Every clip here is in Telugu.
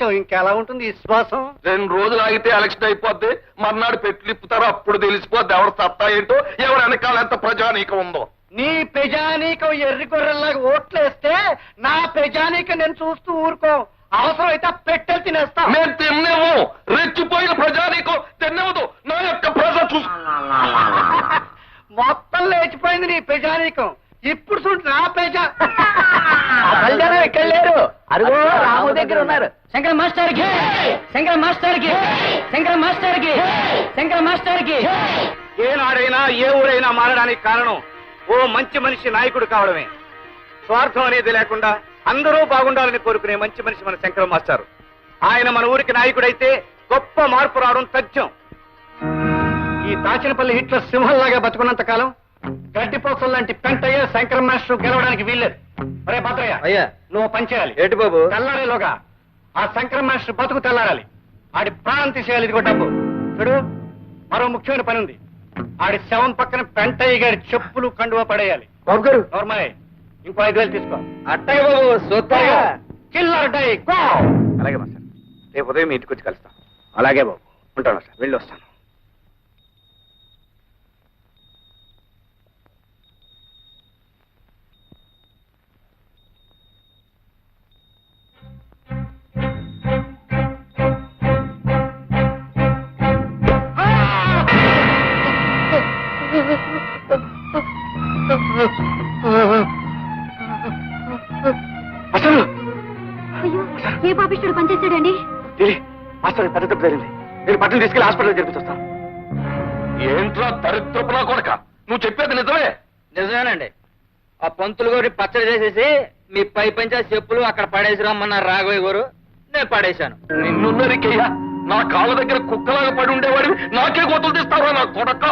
ఆవేశం ఇంకెలా ఉంటుంది విశ్వాసం? రెండు రోజులు ఆగితే ఎలక్షన్ అయిపోద్ది మర్నాడు పెట్లు ఇప్పుతారో అప్పుడు తెలిసిపోద్ది ఎవరు సత్తా ఏంటో ఎవరు వెనకాల ఎంత ప్రజానీకం ఉందో. నీ ప్రజానీకం ఎర్రి గొర్రెల్లాగా ఓట్లేస్తే నా ప్రజానీకం నేను చూస్తూ ఊరుకో. అవసరమైతే పెట్టెలు తినేస్తా. మేము తిన్నేము. రెచ్చిపోయిన ప్రజానీకం తిన్నవదు నా యొక్క ప్రజ చూసు మొత్తం లేచిపోయింది నీ ప్రజానీకం. ఇప్పుడు చూడు నా ప్రజా ఎక్కడ లేరు? అదిగో రాము దగ్గర ఉన్నారు. శంకర మాస్టర్కి శంకర మాస్టర్కి శంకర మాస్టర్కి శంకర మాస్టర్కి ఏనాడైనా ఏ ఊరైనా మారడానికి కారణం ఓ మంచి మనిషి నాయకుడు కావడమే. స్వార్థం అనేది లేకుండా అందరూ బాగుండాలని కోరుకునే మంచి మనిషి మన శంకర మాస్టర్. ఆయన మన ఊరికి నాయకుడైతే గొప్ప మార్పు రావడం తథ్యం. ఈ దాచినపల్లి హిట్లర్ సింహంలాగా బతుకున్నంత కాలం గడ్డిపోసలు లాంటి పెంటయ్య శంకర మాస్టర్ గెలవడానికి వీల్లేదు. అరే భద్రయ్య అయ్యా. నువ్వు పనిచేయాలి ఏంటి బాబు? తెల్లారేలోగా ఆ శంకర మాస్టర్ బతుకు తెల్లారాలి. ఆడి ప్రాణం తీసేయాలి ఇదిగో డబ్బు. చూడు మరో ముఖ్యమైన పని ఉంది. ఆడి శవం పక్కన పెంటయ్య గారి చెప్పులు కండువా పడేయాలి. బాబు గారు. నోర్మలే ఇంకో ఐదు వేలు తీసుకో. అట్టయ్య బాబు సూత్తారుగా చిల్లర డై గో! అలాగే మాస్టర్. రేపు ఉదయం మీ ఇంటికి వచ్చి కలుస్తాం. అలాగే బాబు. ఉంటాను సార్ వెళ్ళి వస్తాను. మాస్టర్ పెద్ద దెబ్బ జరిగింది నేను బట్టలు తీసుకెళ్ళి హాస్పిటల్ జరిపించొస్తాను ఏంట్రా దరిద్రపులా కొడక? నువ్వు చెప్పేది నిజమే. నిజమేనండి. ఆ పంతులు గారి పచ్చడి చేసేసి మీ పై పంచా చెప్పులు అక్కడ పడేసి రమ్మన్నారు రాఘవయ్య గారు నేను పడేశాను. నిన్ను నరికేయ్యా నా కాళ్ళ దగ్గర కుక్కలాగా పడి ఉండేవాడివి నాకే గోతులు తీస్తావా నా కొడక?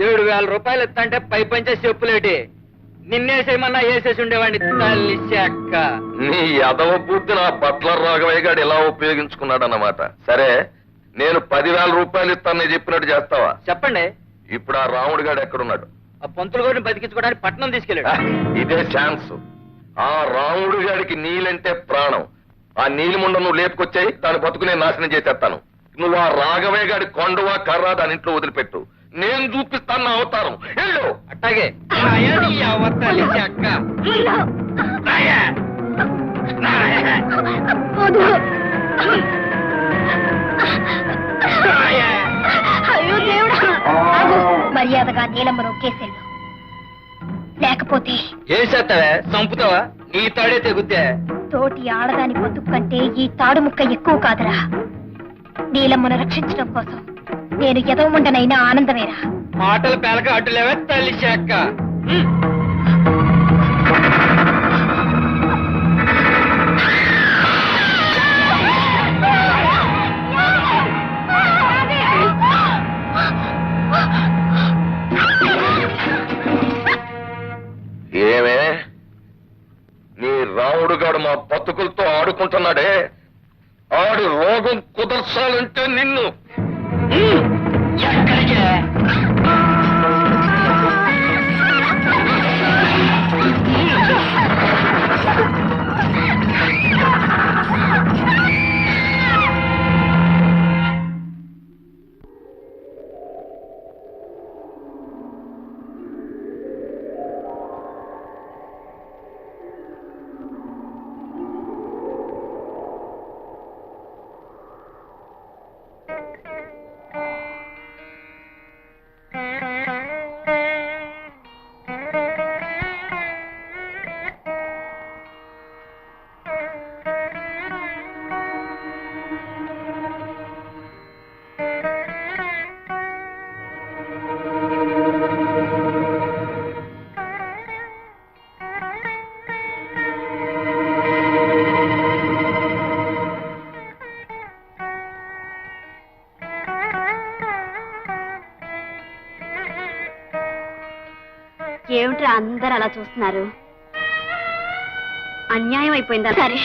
ఏడు వేల రూపాయలు ఇస్తంటే పై పంచా చెప్పులేటి? నిన్నేసేయమన్నా వేసేసి ఉండేవాడిని తల్లి చెక్క. నీ యదవ బుద్ధి నా బట్లర్ రాఘవయ్య గారు ఇలా ఉపయోగించుకున్నాడన్నమాట. సరే నేను పదివేల రూపాయలు ఇస్తానని చెప్పినట్టు చేస్తావా? చెప్పండి. ఇప్పుడు ఆ రాముడు గాడు ఎక్కడున్నాడు? ఆ పంతులు గారిని బతికించుకోవడానికి పట్నం తీసుకెళ్ళాడు. ఇదే ఛాన్స్ ఆ రాముడు గాడికి నీలంటే ప్రాణం. ఆ నీలిముండ నువ్వు లేపుకొచ్చాయి దాని బతుకు నేను నాశనం చేసేస్తాను. నువ్వు ఆ రాఘవయ్య గాడి కొండవా కర్ర దాని ఇంట్లో వదిలిపెట్టు. నేను చూపిస్తాను నా అవతారం. వెళ్ళు. అట్టాగే. అయ్యో దేవుడా. మర్యాదగా నీలమ్మను కేసెళ్ళు లేకపోతే ఏం చేస్తావే? చంపుతావా? నీ తాడే తెగుద్దే. తోటి ఆడదాని బతుకు కంటే ఈ తాడు ముక్క ఎక్కువ కాదురా. నీలమ్మను రక్షించడం కోసం నేను ఎదవమండనైనా ఆనందమేరా. మాటలు పేలక అడ్డులేవే తల్లి చెక్క. ఏమే? నీ రాముడు గాడు మా బతుకులతో ఆడుకుంటున్నాడే. ఆడి రోగం కుదర్చాలంటే నిన్ను. ఏమిట్రా అందరు అలా చూస్తున్నారు? అన్యాయం అయిపోయిందా? సరే.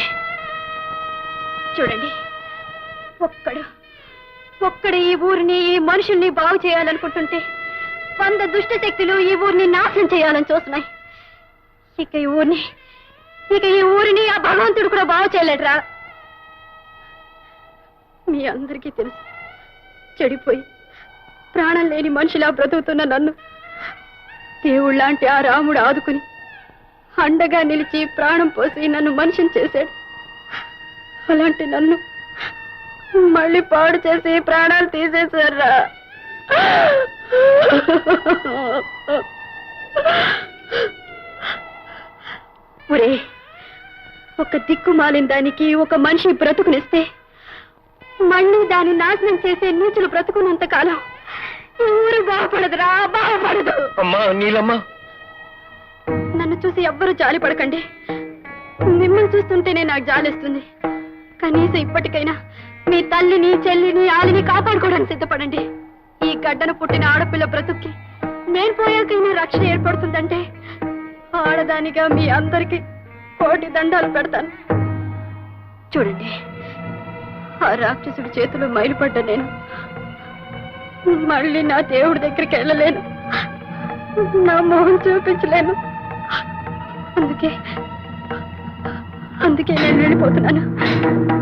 చూడండి. ఒక్కడు ఒక్కడు ఈ ఊరిని ఈ మనుషుల్ని బాగు చేయాలనుకుంటుంటే వంద దుష్ట శక్తులు ఈ ఊరిని నాశనం చేయాలని చూస్తున్నాయి. ఇక ఈ ఊరిని ఇక ఈ ఊరిని ఆ భగవంతుడు కూడా బాగు చేయలేడరా. మీ అందరికీ తెలుసు. చెడిపోయి ప్రాణం లేని మనుషులా బ్రతుకుతున్న నన్ను దేవుళ్ళాంటి ఆ రాముడు ఆదుకుని అండగా నిలిచి ప్రాణం పోసి నన్ను మనిషిని చేశాడు. అలాంటి నన్ను మళ్ళీ పాడు చేసి ప్రాణాలు తీసేశారా ఒరే ఒక దిక్కు మాలిన దానికి ఒక మనిషి బ్రతుకునిస్తే మళ్ళీ దాన్ని నాశనం చేసే నీచులు బ్రతుకున్నంత కాలం ఊరు బాగుపడదురా బాగుపడదు. అమ్మా నీలమ్మ. నన్ను చూసి ఎవ్వరూ జాలి పడకండి. మిమ్మల్ని చూస్తుంటేనే నాకు జాలిస్తుంది కనీసం ఇప్పటికైనా మీ తల్లిని చెల్లిని ఆలిని కాపాడుకోవడానికి సిద్ధపడండి. ఈ గడ్డను పుట్టిన ఆడపిల్ల బ్రతుక్కి నేను పోయాకైనా రక్షణ ఏర్పడుతుందంటే ఆడదానిగా మీ అందరికి కోటి దండాలు పెడతాను. చూడండి ఆ రాక్షసుడి చేతిలో మైలుపడ్డ నేను మళ్ళీ నా దేవుడి దగ్గరికి వెళ్ళలేను. నా మొహం చూపించలేను. అందుకే అందుకే నేను వెళ్ళిపోతున్నాను.